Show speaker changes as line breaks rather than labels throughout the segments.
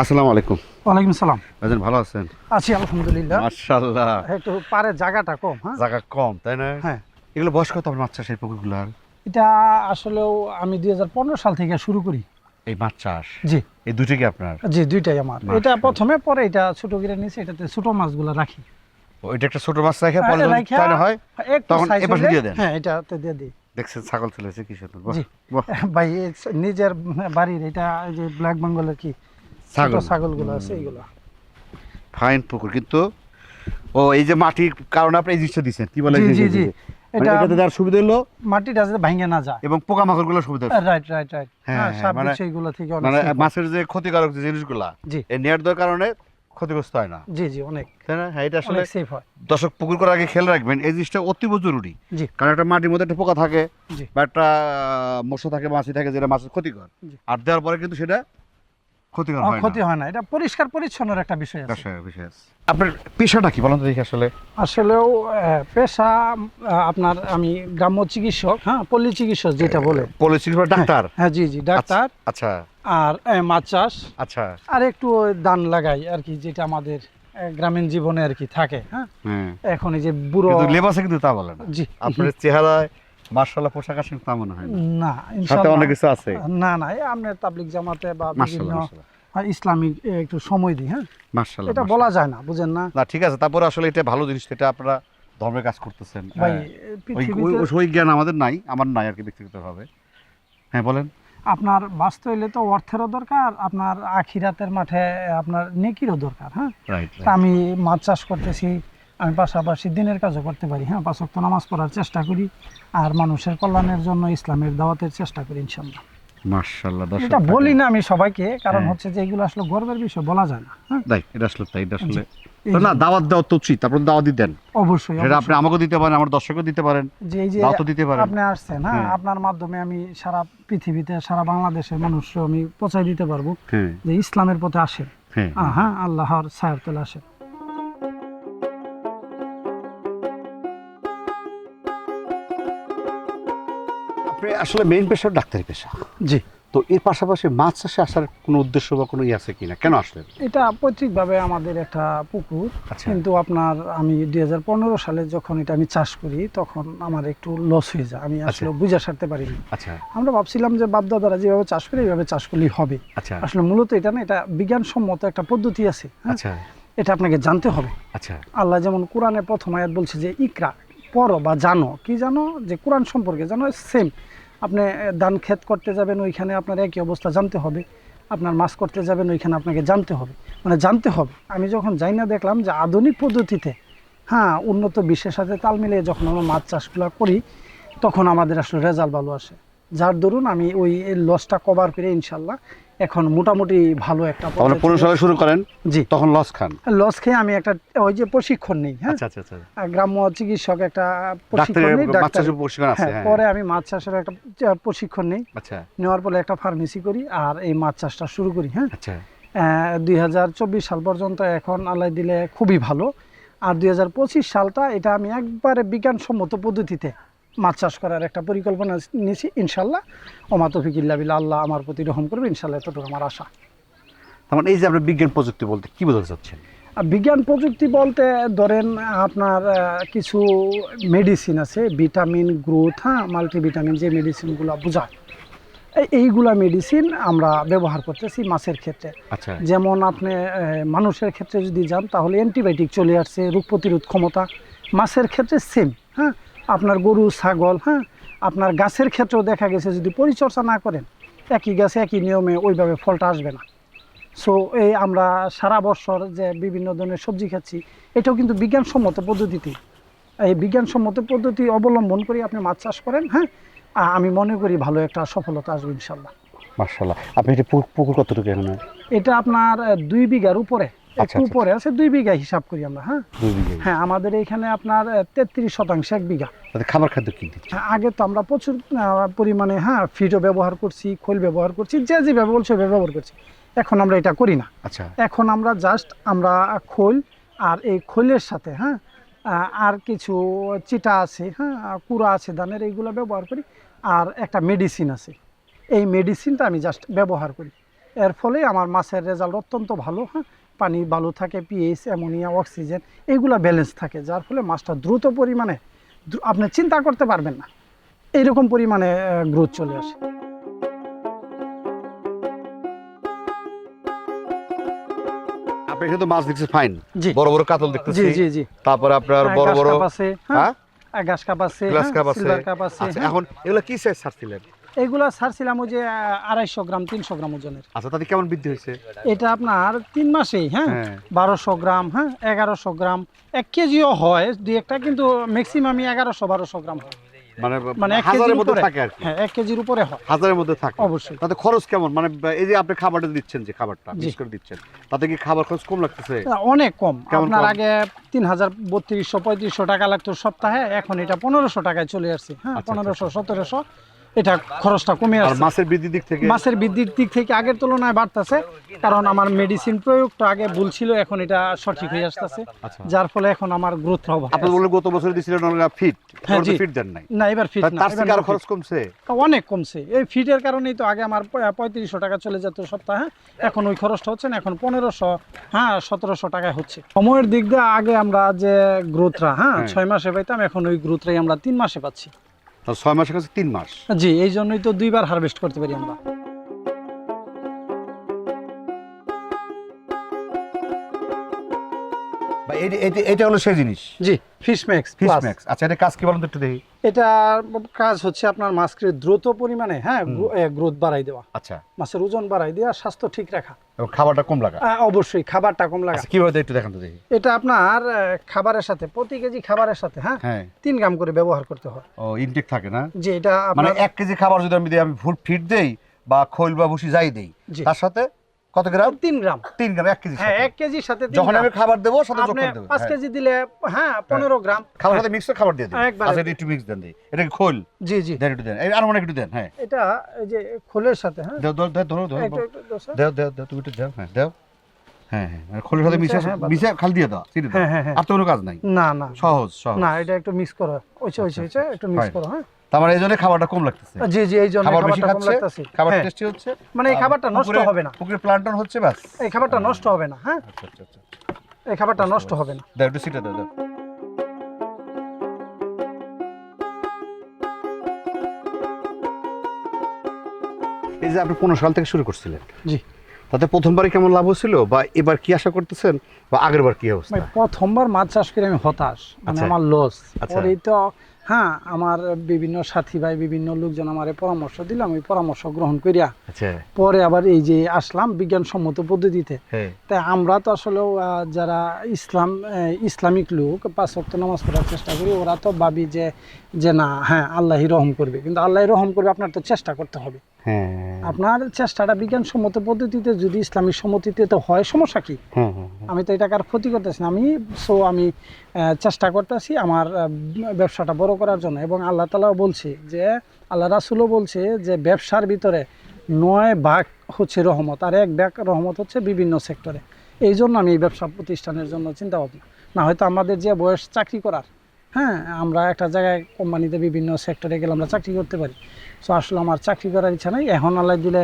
আসসালামু আলাইকুম।
ওয়ালাইকুম সালাম।
ভাইজান ভালো আছেন?
আছি আলহামদুলিল্লাহ।
মাশাআল্লাহ।
একটু পারে জায়গাটা কম হ্যাঁ?
জায়গা কম তাই না?
হ্যাঁ।
এগুলো বয়স কত আপনার মাছ চাষের পুকুরগুলার
এটা আসলেও আমি দুই সাল থেকে শুরু করি।
এই মাছ চাষ?
জি।
এই দুটি কি আপনার?
জি দুইটাই আমার। এটা প্রথমে পরে এটা ছোট করে নিয়েছি এটাতে ছোট মাছগুলো রাখি।
ও, এটা একটা ছোট মাছ রেখে পরে
হ্যাঁ,
চায়না হয় তখন দিয়ে দেন।
হ্যাঁ এটাতে দিয়ে দিই।
দেখছেন ছাগল চলেছে কি সুন্দর।
ভাই নিজের বাড়ির এটা যে ব্ল্যাক বেঙ্গলের কি
ছাগল।
ছাগলগুলো আছে এইগুলো।
ফাইন পুকুর কিন্তু ও এই যে মাটির কারণে আপনি এই জিনিসটা দিচ্ছেন কি বলে
জি, জি,
যে-
জি।
যে-
এটা
এটাতে দেওয়ার সুবিধা হলো
মাটিটা যাতে ভাঙে না যায়।
এবং পোকামাকড় সুবিধা
রাইট রাইট রাইট
হ্যাঁ,
সাপ
মানে-
এইগুলো থেকে অনেক
মানে মাছের যে ক্ষতিকারক যে জিনিসগুলা এই নেট দেওয়ার কারণে ক্ষতিগ্রস্ত হয় না।
জি জি অনেক।
তাই না? হ্যাঁ এটা আসলে
অনেক সেফ হয়।
দর্শক পুকুর করার আগে খেয়াল রাখবেন এই জিনিসটা অতীব জরুরি।
জি।
কারণ একটা মাটির মধ্যে একটা পোকা থাকে বা একটা মশা থাকে মাছি থাকে যেটা মাছের ক্ষতিকর। আর দেওয়ার পরে কিন্তু সেটা ক্ষতিকর
আহ,
হয়
ক্ষতি হয় না। এটা পরিষ্কার পরিচ্ছন্নের একটা বিষয় আছে।
বিষয় বিষয় আছে। আপনার পেশাটা কি বলেন তো দেখি আসলে?
আসলেও পেশা আপনার আমি গ্রাম্য চিকিৎসক হ্যাঁ পল্লী চিকিৎসক যেটা বলে।
Policy doctor?
হ্যাঁ জি জি ডাক্তার।
আচ্ছা
আর মাছ চাষ।
আচ্ছা।
আর একটু দান লাগাই আর কি যেটা আমাদের গ্রামীণ জীবনে আর কি থাকে হ্যাঁ।
হ্যাঁ।
এখন এই যে বুড়ো
কিন্তু লেবাসে কিন্তু তা বলে না।
জি।
আপনার চেহারায় মার্শাল্লাহ পোশাক আশাক তা মনে হয় না? সাথে অনেক কিছু আছে?
না না আপনার তাবলিক জামাতে বা বিভিন্ন ইসলামিক একটু সময় দিই হ্যাঁ?
মার্শাল্লাহ
এটা বলা যায় না বুঝেন না?
না ঠিক আছে তারপরে আসলে এটা ভালো জিনিস এটা আপনারা ধর্মের কাজ করতেছেন। হ্যাঁ। ওই জ্ঞান আমাদের নাই আমার নাই আর কি ব্যক্তিগতভাবে। হ্যাঁ বলেন।
আপনার বাঁচতে হইলে তো অর্থেরও দরকার আপনার আখিরাতের মাঠে আপনার নেকিরও দরকার হ্যাঁ? আমি মাছ চাষ করতেছি আমি পাশাপাশি দিনের কাজও করতে পারি হ্যাঁ পাঁচ ওয়াক্ত নামাজ পড়ার চেষ্টা করি আর মানুষের কল্যাণের জন্য ইসলামের দাওয়াতের চেষ্টা করি ইনশাল্লাহ
মার্শাল্লাহ
এটা বলি না আমি সবাইকে কারণ
হ্যাঁ।
হচ্ছে যে এগুলো আসলে গর্বের বিষয় বলা যায় না হ্যাঁ।
তাই এটা আসলে তাই এটা আসলে
এই
তো
যে-
না দাওয়াত দেওয়া তো উচিত আপনার দাওয়াত দেন।
অবশ্যই
সেটা আপনি আমাকেও দিতে পারেন আমার দর্শকও দিতে পারেন
যে এই যে
দিতে পারেন।
আপনি আসছেন হ্যাঁ। আপনার মাধ্যমে আমি সারা পৃথিবীতে সারা বাংলাদেশের মানুষকে আমি পৌঁছাই দিতে পারব যে ইসলামের পথে আসেন।
হ্যাঁ
আল্লাহর ছায়ার তলে আসেন।
আপনি আসলে মেইন পেশা ডাক্তারি পেশা।
জি।
তো এর পাশাপাশি মাছ চাষে আসার কোনো উদ্দেশ্য বা কোনো ইয়ে আছে কিনা? কেন আসলেন
এটা পৈতৃকভাবে আমাদের একটা পুকুর।
আচ্ছা।
কিন্তু আপনার আমি দু হাজার পনেরো সালে যখন এটা আমি চাষ করি তখন আমার একটু লস হয়ে যায়। আমি আসলে বুঝে সারতে পারিনি
আচ্ছা।
আমরা ভাবছিলাম যে বাপদাদারা যেভাবে চাষ করে এইভাবে চাষ করলেই হবে।
আচ্ছা।
আসলে মূলত এটা না এটা বিজ্ঞানসম্মত একটা পদ্ধতি আছে হ্যাঁ?
আচ্ছা।
এটা আপনাকে জানতে হবে।
আচ্ছা।
আল্লাহ যেমন কোরআনে প্রথম আয়াত বলছে যে ইকরা পড়ো বা জানো, কি জানো? যে কোরআন সম্পর্কে জানো সেম আপনি ধান ক্ষেত করতে যাবেন, ওইখানে আপনার একই অবস্থা জানতে হবে। আপনার মাছ করতে যাবেন, ওইখানে আপনাকে জানতে হবে। মানে জানতে হবে। আমি যখন যাই না দেখলাম যে আধুনিক পদ্ধতিতে হ্যাঁ উন্নত বিশ্বের সাথে তাল মিলিয়ে যখন আমরা মাছ চাষগুলো করি, তখন আমাদের আসলে রেজাল্ট ভালো আসে। যার দরুন আমি ওই লসটা কভার করে ইনশাল্লাহ এখন মোটামুটি ভালো একটা
পনেরো সালে শুরু করেন
জি।
তখন লস খান।
লস খেয়ে আমি একটা ওই যে প্রশিক্ষণ নেই হ্যাঁ?
আচ্ছা আচ্ছা আচ্ছা।
গ্রাম্য চিকিৎসক একটা প্রশিক্ষণ নেই
মাছ চাষের প্রশিক্ষণ আছে
হ্যাঁ
হ্যাঁ।
পরে আমি মাছ চাষের একটা প্রশিক্ষণ নেই।
আচ্ছা।
নেওয়ার পরে একটা ফার্মেসি করি আর এই মাছ চাষটা শুরু করি হ্যাঁ?
আচ্ছা।
দুই হাজার চব্বিশ সাল পর্যন্ত এখন আল্লাহ দিলে খুবই ভালো। আর দুই হাজার পঁচিশ সালটা এটা আমি একবারে বিজ্ঞানসম্মত পদ্ধতিতে মাছ চাষ করার একটা পরিকল্পনা নিয়েছি ইনশাল্লাহ। ওমা তফিকিল্লা বিল্লা আল্লাহ আমার প্রতি রহম করবে ইনশাল্লাহ এতটুকু আমার আশা।
তার মানে এই যে আপনার বিজ্ঞান প্রযুক্তি বলতে কী বোঝাতে চাচ্ছেন?
আর বিজ্ঞান প্রযুক্তি বলতে ধরেন আপনার কিছু মেডিসিন আছে ভিটামিন গ্রোথ হ্যাঁ মাল্টিভিটামিন যে মেডিসিনগুলো বোঝায়। এই- এইগুলা মেডিসিন আমরা ব্যবহার করতেছি মাছের ক্ষেত্রে।
আচ্ছা।
যেমন আপনি মানুষের ক্ষেত্রে যদি যান তাহলে অ্যান্টিবায়োটিক চলে আসছে রোগ প্রতিরোধ ক্ষমতা। মাছের ক্ষেত্রে সেম হ্যাঁ। আপনার গরু ছাগল হ্যাঁ? আপনার গাছের ক্ষেত্রেও দেখা গেছে যদি পরিচর্যা না করেন একই গাছে একই নিয়মে ওইভাবে ফলটা আসবে না। সো এই আমরা সারা বছর যে বিভিন্ন ধরনের সবজি খাচ্ছি এটাও কিন্তু বিজ্ঞানসম্মত পদ্ধতিতে। এই বিজ্ঞানসম্মত পদ্ধতি অবলম্বন করে আপনি মাছ চাষ করেন হ্যাঁ? আমি মনে করি ভালো একটা সফলতা আসবে ইনশাল্লাহ।
মার্শাল্লাহ আপনি এটা পুকুর- কতটুকু এখন?
এটা আপনার দুই বিঘার উপরে। একটু
আচ্ছা।
উপরে আছে দুই বিঘা হিসাব করি আমরা হ্যাঁ? হ্যাঁ আমাদের এখানে আপনার তেত্রিশ শতাংশ এক বিঘা।
খাবার খাদ্য কি
হ্যাঁ, আগে তো আমরা প্রচুর পরিমাণে হ্যাঁ ফিডও ব্যবহার করছি খোল ব্যবহার করছি যে যেভাবে বলছে ওইভাবে ব্যবহার করছি। এখন আমরা এটা করি না।
আচ্ছা।
এখন আমরা জাস্ট আমরা খোল আর এই খোলের সাথে হ্যাঁ আর কিছু চিটা আছে হ্যাঁ কুড়া আছে ধানের এইগুলো ব্যবহার করি আর একটা মেডিসিন আছে। এই মেডিসিনটা আমি জাস্ট ব্যবহার করি। এর ফলে আমার মাছের রেজাল্ট অত্যন্ত ভালো হ্যাঁ পানি ভালো থাকে পিএইচ অ্যামোনিয়া অক্সিজেন এগুলা ব্যালেন্স থাকে যার ফলে মাছটা দ্রুত পরিমাণে আপনি চিন্তা করতে পারবেন না। এইরকম পরিমাণে গ্রোথ চলে আসে।
আপনি কিন্তু মাছ দেখছি ফাইন বড় বড় কাতল দেখতেছি।
জি জি।
তারপরে আপনার বড় বড়
কাপ আছে হ্যাঁ।
হ্যাঁ?
কাপ আছে
গ্লাস
হ্যাঁ,
কাপ আছে।
সিলভার কাপ আছে
আচ্ছা
হ্যাঁ।
এখন এগুলো কি সাইজ ছাড়ছিলেন?
এগুলা ছাড়ছিলাম ওই যে আড়াইশো গ্রাম তিনশো গ্রাম ওজনের।
আচ্ছা তাতে কেমন বৃদ্ধি হয়েছে?
এটা আপনার তিন মাসেই হ্যাঁ?
হ্যাঁ।
বারোশো গ্রাম হ্যাঁ? এগারোশো গ্রাম। এক কেজিও হয় দুই একটা কিন্তু ম্যাক্সিমামই এগারোশো বারোশো গ্রাম হয়।
মানে
মানে
হাজারের মধ্যে থাকে আর
হ্যাঁ এক কেজির উপরে হয়।
হাজারের মধ্যে থাকে।
অবশ্যই।
তাতে খরচ কেমন? মানে এই যে আপনি খাবারটা দিচ্ছেন যে খাবারটা করে দিচ্ছেন তাতে কি খাবার খরচ কম লাগতেছে?
অনেক কম। আপনার আগে তিন হাজার বত্রিশশো পঁয়ত্রিশশো টাকা লাগতো সপ্তাহে এখন এটা পনেরোশো টাকায় চলে আসছে হ্যাঁ?
আচ্ছা,
পনেরোশো সতেরোশো। এটা খরচটা কমে
আর
আসছে।
মাছের বৃদ্ধির দিক থেকে?
মাছের বৃদ্ধির দিক থেকে আগের তুলনায় বাড়তেছে কারণ আমার মেডিসিন প্রয়োগটা আগে ভুল ছিল এখন এটা সঠিক হয়ে আসতেছে
আচ্ছা।
যার ফলে এখন আমার গ্রোথটাও ভালো
আপনি বললেন গত বছর দিয়েছিলেন ফিট
হ্যাঁ,
ফিট দেন নাই।
না এবার ফিট না
তার খরচ। কমছে?
অনেক কমছে। এই ফিটের কারণেই তো আগে আমার পঁয়- পঁয়ত্রিশশো টাকা চলে যেত সপ্তাহে এখন ওই খরচটা হচ্ছে না এখন পনেরোশো হ্যাঁ সতেরোশো টাকায় হচ্ছে। সময়ের দিক দিয়ে আগে আমরা যে গ্রোথটা হ্যাঁ
হ্যাঁ।
ছয় মাসে পাইতাম এখন ওই গ্রোথটাই আমরা তিন মাসে পাচ্ছি।
ছয় মাসের কাছে তিন মাস।
জি এই জন্যই তো দুইবার হারভেস্ট করতে পারি আমরা।
এটা হলো সেই জিনিস।
জি ফিশ ম্যাক্স
ফিশ ম্যাক্স আচ্ছা এটা কাজ কি বলুন তো একটু দেখি।
এটা কাজ হচ্ছে আপনার মাছকে দ্রুত পরিমাণে হ্যাঁ গ্রোথ বাড়াই দেওয়া।
আচ্ছা।
মাছের ওজন বাড়াই দেওয়া স্বাস্থ্য ঠিক রাখা।
এবং খাবারটা কম লাগা?
আহ, অবশ্যই খাবারটা কম লাগা।
আচ্ছা কীভাবে একটু দেখান তো দেখি।
এটা আপনার খাবারের সাথে প্রতি কেজি খাবারের সাথে হ্যাঁ
হ্যাঁ।
তিন গ্রাম করে ব্যবহার করতে হয়।
ও ইনটেক থাকে না?
যে এটা
মানে এক কেজি খাবার যদি আমি দিই আমি ফুড ফিট দেই বা খৈল বা ভুসি যাই দেই তার সাথে কত গ্রাম?
তিন গ্রাম।
তিন গ্রাম এক কেজি
হ্যাঁ এক কেজির সাথে
যখন আমি খাবার দেবো সাথে যোগ করে দেবো।
পাঁচ
হ্যাঁ।
কেজি দিলে হ্যাঁ পনেরো গ্রাম।
খাবার সাথে মিক্স খাবার দিয়ে দিই আচ্ছা এটা একটু মিক্স দেন দিই এটা কি খোল।
জি জি।
দেন একটু দেন। এই আর মনে একটু দেন হ্যাঁ।
এটা এই যে খোলের সাথে হ্যাঁ।
দেও দেও ধরো ধরো।
দাও।
দেও দেও তুমি একটু দাও হ্যাঁ দাও। হ্যাঁ হ্যাঁ মানে খোলের সাথে মিশে
মিশে, হ্যাঁ,
খালি দিয়ে দাও
হ্যাঁ, হ্যাঁ, হ্যাঁ।
আর তো কোনো কাজ নাই।
না না।
সহজ সহজ।
না এটা একটু মিক্স করো। ওইছে ওইছে ওইছে একটু মিক্স করো হ্যাঁ।
এই জন্য খাবারটা কম লাগতেছে।
জি জি এই জন্য
খাবার বেশি খাচ্ছে খাবার
হ্যাঁ,
টেস্টি হচ্ছে
মানে এই খাবারটা নষ্ট হবে না।
পুকুরে প্লান্টন হচ্ছে ব্যাস।
এই খাবারটা নষ্ট হবে না হ্যাঁ?
আচ্ছা আচ্ছা আচ্ছা।
এই খাবারটা নষ্ট হবে না।
দাও একটু সিটা দাও দাও। এই যে আপনি পনেরো সাল থেকে শুরু করছিলেন।
জি।
তাতে প্রথমবারে কেমন লাভ হচ্ছিল বা এবার কি আশা করতেছেন বা আগের বার কি অবস্থা?
প্রথমবার মাছ চাষ করে আমি হতাশ মানে
আচ্ছা।
আমার লস
আচ্ছা।
পরেই তো হ্যাঁ আমার বিভিন্ন সাথী ভাই বিভিন্ন লোকজন আমার পরামর্শ দিলাম ওই পরামর্শ গ্রহণ করিয়া
আচ্ছা।
পরে আবার এই যে আসলাম বিজ্ঞানসম্মত পদ্ধতিতে।
হ্যাঁ।
তাই আমরা তো আসলে যারা ইসলাম ইসলামিক লোক পাঁচ ওয়াক্ত নামাজ পড়ার চেষ্টা করি ওরা তো ভাবি যে যে না হ্যাঁ আল্লাহই রহম করবে। কিন্তু আল্লাহই রহম করবে আপনার তো চেষ্টা করতে হবে।
হ্যাঁ।
আপনার চেষ্টাটা বিজ্ঞানসম্মত পদ্ধতিতে যদি ইসলামিক সম্মতিতে তো হয় সমস্যা কি?
হ্যাঁ
আমি তো এটাকে আর ক্ষতি করতেছি না। আমি সো আমি চেষ্টা করতেছি আমার ব্যবসাটা বড় করার জন্য। এবং আল্লাহ তালাও বলছে যে, আল্লাহ রাসুলও বলছে যে, ব্যবসার ভিতরে নয় ভাগ হচ্ছে রহমত, আর এক ভাগ রহমত হচ্ছে বিভিন্ন সেক্টরে। এই জন্য আমি এই ব্যবসা প্রতিষ্ঠানের জন্য চিন্তা ভাবনা না হয়তো আমাদের যে বয়স চাকরি করার হ্যাঁ আমরা একটা জায়গায় কোম্পানিতে বিভিন্ন সেক্টরে গেলে আমরা চাকরি করতে পারি। সো আসলে আমার চাকরি করার ইচ্ছা নাই। এখন আল্লাহ দিলে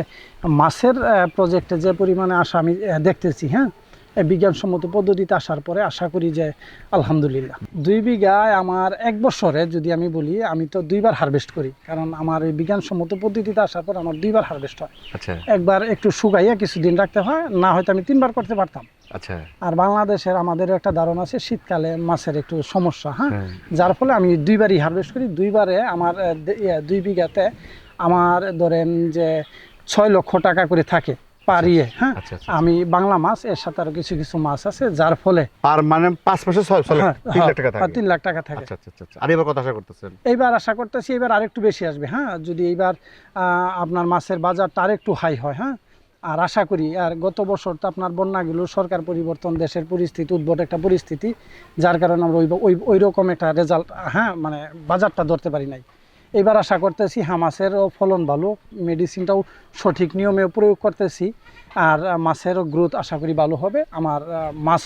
মাছের প্রজেক্টে যে পরিমাণে আশা আমি দেখতেছি হ্যাঁ বিজ্ঞানসম্মত পদ্ধতিতে আসার পরে আশা করি যে আলহামদুলিল্লাহ। দুই বিঘায় আমার এক বছরে যদি আমি বলি আমি তো দুইবার হারভেস্ট করি কারণ আমার এই বিজ্ঞানসম্মত পদ্ধতিতে আসার পর আমার দুইবার হারভেস্ট হয়।
আচ্ছা।
একবার একটু শুকাইয়া কিছুদিন রাখতে হয় না হয়তো আমি তিনবার করতে পারতাম।
আচ্ছা।
আর বাংলাদেশের আমাদের একটা ধারণা আছে শীতকালে মাছের একটু সমস্যা হ্যাঁ?
হ্যাঁ।
যার ফলে আমি দুইবারই হারভেস্ট করি দুইবারে আমার দুই বিঘাতে আমার ধরেন যে ছয় লক্ষ টাকা করে থাকে। পার। ইয়ে হ্যাঁ
আচ্ছা, আচ্ছা,
আমি বাংলা মাছ এর সাথে আরও কিছু কিছু মাছ আছে যার ফলে
আর মানে পাঁচ মাসে
হ্যাঁ,
তিন লাখ
হ্যাঁ,
টাকা থাকে।
তিন লাখ টাকা থাকে।
আচ্ছা আচ্ছা আচ্ছা, আচ্ছা। আর এবার কত আশা করতেছেন?
এইবার আশা করতেছি এবার আরেকটু বেশি আসবে হ্যাঁ। যদি এইবার আপনার মাছের বাজারটা আরেকটু হাই হয় হ্যাঁ। আর আশা করি আর গত বছর তো আপনার বন্যাগুলো সরকার পরিবর্তন দেশের পরিস্থিতি উদ্ভট একটা পরিস্থিতি যার কারণে আমরা ওই ওই রকম একটা রেজাল্ট হ্যাঁ মানে বাজারটা ধরতে পারি নাই। এবার আশা করতেছি হামাসেরও ফলন ভালো মেডিসিনটাও সঠিক নিয়মে প্রয়োগ করতেছি। আর মাছেরও গ্রোথ আশা করি ভালো হবে। আমার মাছ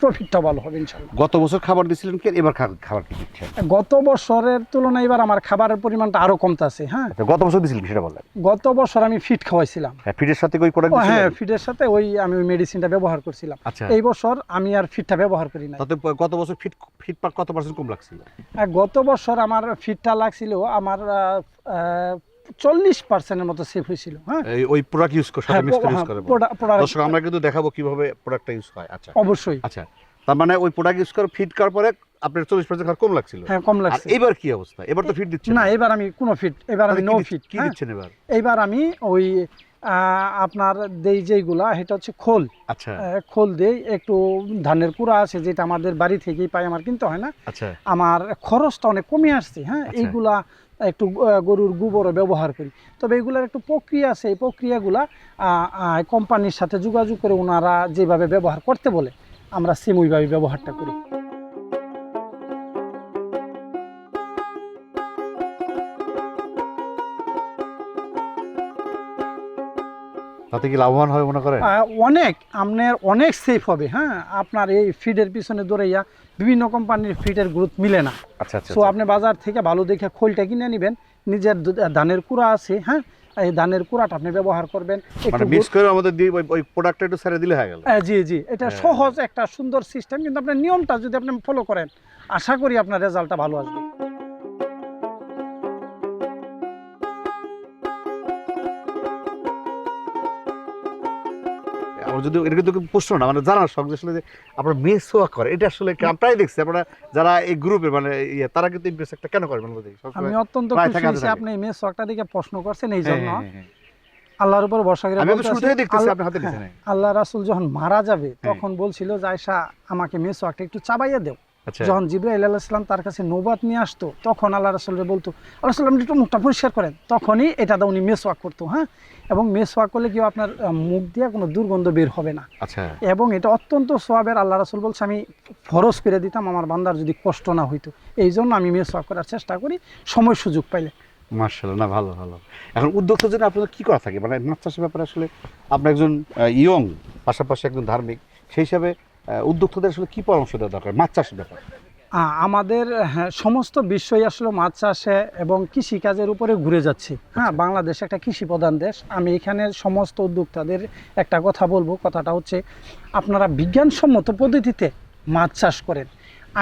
প্রফিটটা ভালো হবে ইনশাল্লাহ।
গত বছর খাবার দিয়েছিলেন কি? এবার খাবার কি দিচ্ছেন?
গত বছরের তুলনায় এবার আমার খাবারের পরিমাণটা আরও কমতেছে হ্যাঁ।
আচ্ছা, গত বছর দিয়েছিলেন সেটা বললেন?
গত বছর আমি ফিট খাওয়াইছিলাম।
হ্যাঁ ফিডের সাথে ওই প্রোডাক্ট
হ্যাঁ ফিডের সাথে ওই আমি ওই মেডিসিনটা ব্যবহার করছিলাম।
আচ্ছা।
এই বছর আমি আর ফিটটা ব্যবহার করি না
তাতে গত বছর ফিট ফিট পার কত পার্সেন্ট কম লাগছিল?
গত বছর আমার ফিটটা লাগছিল আমার চল্লিশ পার্সেন্টের মতো সেফ হয়েছিল হ্যাঁ?
ওই প্রোডাক্ট ইউজ করে সাথে
হ্যাঁ, হ্যাঁ,
ইউজ করে
প্রোডাক্ট-
দর্শক আমরা কিন্তু দেখাবো কীভাবে প্রোডাক্টটা ইউজ হয় আচ্ছা।
অবশ্যই।
আচ্ছা তার মানে ওই প্রোডাক্ট ইউজ করে ফিট করার পরে আপনার চল্লিশ পার্সেন্ট খাবার কম লাগছিল।
হ্যাঁ কম লাগছে।
এবার কি অবস্থা? এবার তো ফিট দিচ্ছেন
না। এবার আমি কোনো ফিট এবার আমি নো ফিট
কি দিচ্ছেন এবার?
এইবার আমি ওই আপনার দেই যেইগুলা সেটা হচ্ছে খোল।
আচ্ছা।
খোল দেই একটু ধানের কুড়া আছে যেটা আমাদের বাড়ি থেকেই পাই আমার কিনতে হয় না।
আচ্ছা।
আমার খরচটা অনেক কমে আসছে হ্যাঁ?
আচ্ছা।
এইগুলা একটু গরুর গোবরও ব্যবহার করি। তবে এগুলার একটু প্রক্রিয়া আছে। এই প্রক্রিয়াগুলা কোম্পানির সাথে যোগাযোগ করে ওনারা যেভাবে ব্যবহার করতে বলে আমরা সেম ওইভাবে ব্যবহারটা করি।
তাতে কি লাভবান হবে মনে করেন?
অনেক আপনার অনেক সেফ হবে হ্যাঁ? আপনার এই ফিডের পিছনে দৌড়াইয়া বিভিন্ন কোম্পানির ফিটের গ্রোথ মিলে না।
আচ্ছা আচ্ছা
সো আপনি বাজার থেকে ভালো দেখে খোলটা কিনে নেবেন নিজের ধানের কুড়া আছে হ্যাঁ? এই ধানের কুড়াটা আপনি ব্যবহার করবেন
মানে
একটু
মিক্স করে আমাদের দিয়ে ওই- প্রোডাক্টটা একটু ছেড়ে দিলে হয়ে গেল।
হ্যাঁ, জি জি এটা
হ্যাঁ।
সহজ একটা সুন্দর সিস্টেম কিন্তু আপনার নিয়মটা যদি আপনি ফলো করেন আশা করি আপনার রেজাল্টটা ভালো আসবে।
যদি এটা কিন্তু প্রশ্ন না মানে জানার শখ যে আসলে যে আপনার মেয়ে সোয়া করে এটা আসলে আমি প্রায় দেখছি আপনারা যারা এই গ্রুপে মানে ইয়ে তারা কিন্তু ইমপ্রেস একটা কেন করে মানে
আমি অত্যন্ত খুশি হয়েছি আপনি এই মেয়ে শখটা দিকে প্রশ্ন করছেন এই
হ্যাঁ,
জন্য।
হ্যাঁ, হ্যাঁ।
আল্লাহর উপর ভরসা করে আল্লাহ- রাসুল যখন মারা যাবে তখন বলছিল যে আয়সা আমাকে মেয়ে শখটা একটু চাবাইয়া দেও। যখন জিব্রাইল আল্লাহ ইসলাম তার কাছে নৌবাদ নিয়ে আসতো তখন আল্লাহ রাসুলরে বলতো আল্লাহ সাল্লাম একটু মুখটা পরিষ্কার করেন। তখনই এটা দা উনি মেসওয়াক করতো হ্যাঁ? এবং মেসওয়াক করলে কেউ আপনার মুখ দিয়ে কোনো দুর্গন্ধ বের হবে না।
আচ্ছা।
এবং এটা অত্যন্ত সোয়াবের আল্লাহ রাসুল বলছে আমি ফরজ করে দিতাম আমার বান্দার যদি কষ্ট না হইতো। এই জন্য আমি মেসওয়াক করার চেষ্টা করি সময় সুযোগ পাইলে।
মার্শাল্লাহ না ভালো ভালো। এখন উদ্যোক্তার জন্য আপনাদের কি করা থাকে? মানে মাছ চাষের ব্যাপারে আসলে আপনি একজন ইয়ং পাশাপাশি একজন ধার্মিক সেই হিসাবে উদ্যোক্তাদের আসলে কি পরামর্শ দেওয়া দরকার? মাছ চাষের ব্যাপারে।
আমাদের হ্যাঁ, সমস্ত বিশ্বই আসলে মাছ চাষে এবং কৃষিকাজের উপরে ঘুরে যাচ্ছে। হ্যাঁ বাংলাদেশ একটা কৃষি প্রধান দেশ। আমি এখানে সমস্ত উদ্যোক্তাদের একটা কথা বলব। কথাটা হচ্ছে আপনারা বিজ্ঞানসম্মত পদ্ধতিতে মাছ চাষ করেন।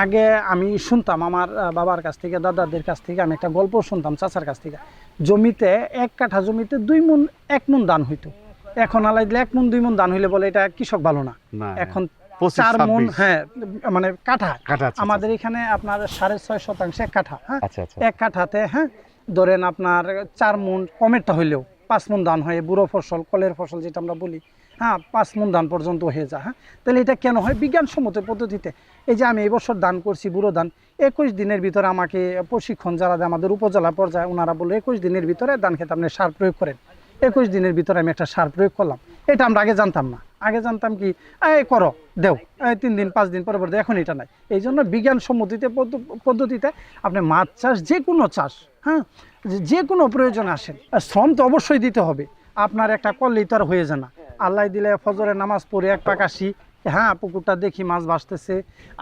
আগে আমি শুনতাম আমার বাবার কাছ থেকে দাদাদের কাছ থেকে আমি একটা গল্প শুনতাম চাচার কাছ থেকে। জমিতে এক কাঠা জমিতে দুই মন এক মন দান হইতো। এখন আলাই দিলে এক মন দুই মন দান হইলে বলে এটা কৃষক ভালো না। এখন চার মন হ্যাঁ মানে কাঠা। আমাদের এখানে আপনার সাড়ে ছয় শতাংশ এক কাঠা হ্যাঁ?
আচ্ছা আচ্ছা।
এক কাঠাতে হ্যাঁ ধরেন আপনার চার মন কমেরটা হইলেও পাঁচ মন ধান হয় বুড়ো ফসল কলের ফসল যেটা আমরা বলি হ্যাঁ পাঁচ মন ধান পর্যন্ত হয়ে যায় হ্যাঁ? তাহলে এটা কেন হয়? বিজ্ঞানসম্মত পদ্ধতিতে। এই যে আমি এবছর দান করছি বুড়ো ধান একুশ দিনের ভিতরে আমাকে প্রশিক্ষণ যারা দেয় আমাদের উপজেলা পর্যায়ে ওনারা বলল একুশ দিনের ভিতরে ধান খেতে আপনি সার প্রয়োগ করেন। একুশ দিনের ভিতরে আমি একটা সার প্রয়োগ করলাম। এটা আমরা আগে জানতাম না। আগে জানতাম কি এই করো দেও এই তিন দিন পাঁচ দিন পরে পরে এখন এটা নাই। এই জন্য বিজ্ঞানসম্মতিতে পদ্ধ- পদ্ধতিতে আপনি মাছ চাষ যে কোনো চাষ হ্যাঁ যে- কোনো প্রয়োজন আসেন শ্রম তো অবশ্যই দিতে হবে। আপনার একটা করলেই তো আর হয়ে যায় না। আল্লাহ দিলে ফজরের নামাজ পড়ে এক পাক আসি হ্যাঁ পুকুরটা দেখি মাছ ভাসতেছে।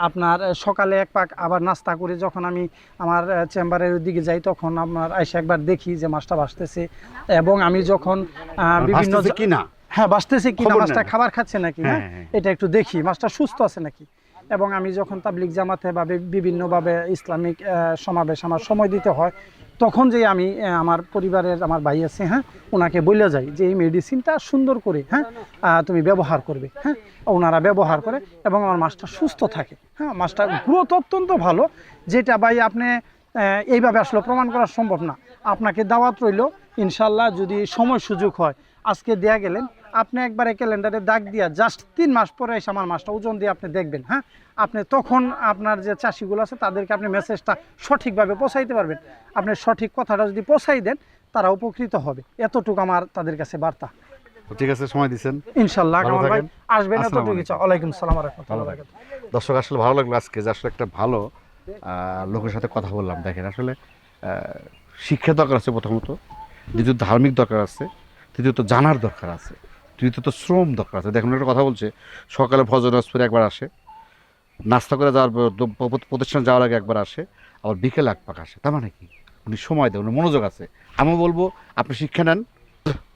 আপনার সকালে এক পাক আবার নাস্তা করে যখন আমি আমার চেম্বারের দিকে যাই তখন আপনার এসে একবার দেখি যে মাছটা ভাসতেছে। এবং আমি যখন বিভিন্ন
ভাসতেছে কি না
হ্যাঁ বাঁচতেছে কি মাছটা খাবার খাচ্ছে নাকি হ্যাঁ?
হ্যাঁ, হ্যাঁ।
এটা একটু দেখি মাছটা সুস্থ আছে নাকি? এবং আমি যখন তাবলিক জামাতে বা বিভিন্নভাবে ইসলামিক সমাবেশ আমার সময় দিতে হয় তখন যে আমি আমার পরিবারের আমার ভাই আছে হ্যাঁ ওনাকে বলে যাই যে এই মেডিসিনটা সুন্দর করে হ্যাঁ তুমি ব্যবহার করবে হ্যাঁ? ওনারা ব্যবহার করে এবং আমার মাছটা সুস্থ থাকে হ্যাঁ? মাছটা গ্রোথ অত্যন্ত ভালো যেটা ভাই আপনি এইভাবে আসলে প্রমাণ করা সম্ভব না। আপনাকে দাওয়াত রইল ইনশাল্লাহ যদি সময় সুযোগ হয়। আজকে দেয়া গেলেন আপনি একবারে ক্যালেন্ডারে দাগ দিয়া জাস্ট তিন মাস পরে এসে আমার মাছটা ওজন দিয়ে আপনি দেখবেন হ্যাঁ? আপনি তখন আপনার যে চাষিগুলো আছে তাদেরকে আপনি মেসেজটা সঠিকভাবে পৌঁছাইতে পারবেন। আপনি সঠিক কথাটা যদি পৌঁছাই দেন তারা উপকৃত হবে। এতটুকু আমার তাদের কাছে বার্তা।
ঠিক আছে সময় দিচ্ছেন
ইনশাল্লাহ কামাল ভাই আসবেন। এতটুকু। ওয়ালাইকুম সালাম রহমতুল্লাহ
দর্শক আসলে ভালো লাগল আজকে যে আসলে একটা ভালো আহ, লোকের সাথে কথা বললাম। দেখেন আসলে আহ, শিক্ষা দরকার আছে প্রথমত। দ্বিতীয়ত ধার্মিক দরকার আছে তৃতীয়ত জানার দরকার আছে। দ্বিতীয়ত শ্রম দরকার আছে। দেখুন, একটা কথা বলছে, সকালে নামাজ পড়ে একবার আসে, নাস্তা করে যাওয়ার পর প্রতিষ্ঠান যাওয়ার আগে একবার আসে, আবার বিকেলে এক পাক আসে। তার মানে কি? উনি সময় দেন, উনি মনোযোগ আছে। আমি বলব, আপনি শিক্ষা নেন,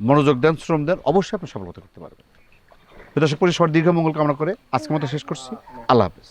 মনোযোগ দেন, শ্রম দেন, অবশ্যই আপনি সফলতা করতে পারবেন। দর্শক পরিষদ দীর্ঘ মঙ্গল কামনা করে আজকের মতো শেষ করছি। আল্লাহ হাফেজ।